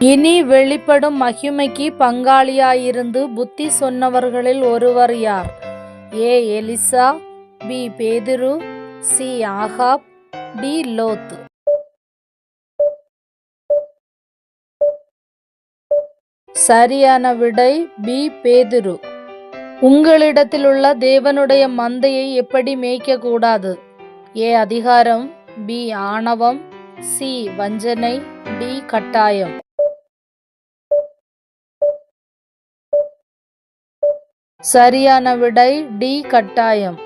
இனி வெளிப்படும் மகிமைக்கு பங்காளியாயிருந்து புத்தி சொன்னவர்களில் ஒருவர் யார்? ஏ. Elisha B. பேதுரு சி. Ahab D. லோத் சரியான விடை பி. பேதுரு. உங்களிடத்திலுள்ள தேவனுடைய மந்தையை எப்படி மேய்க்க கூடாது ஏ. அதிகாரம் பி. ஆணவம் சி. வஞ்சனை டி. கட்டாயம். சரியான விடை டி கட்டாயம்.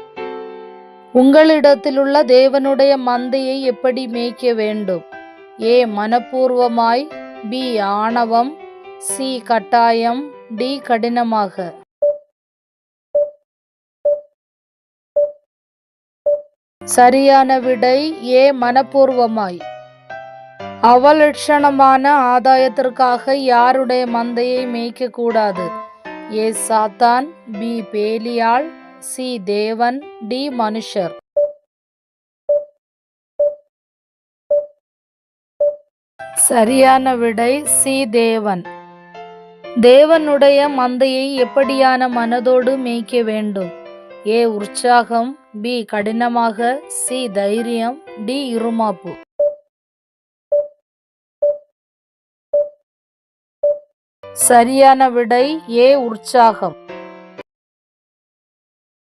உங்களிடத்திலுள்ள தேவனுடைய மந்தையை எப்படி மேய்க்க வேண்டும்? ஏ மனப்பூர்வமாய் பி ஆணவம் சி கட்டாயம் டி கடினமாக. சரியான விடை ஏ மனப்பூர்வமாய். அவலட்சணமான ஆதாயத்திற்காக யாருடைய மந்தையை மேய்க்க கூடாது? A Satan B Belial C தேவன் டி மனுஷர். சரியான விடை சி தேவன். தேவனுடைய மந்தையை எப்படியான மனதோடு மேய்க்க வேண்டும்? ஏ உற்சாகம் பி கடினமாக சி தைரியம் டி இருமாப்பு. சரியான விடை ஏ உற்சாகம்.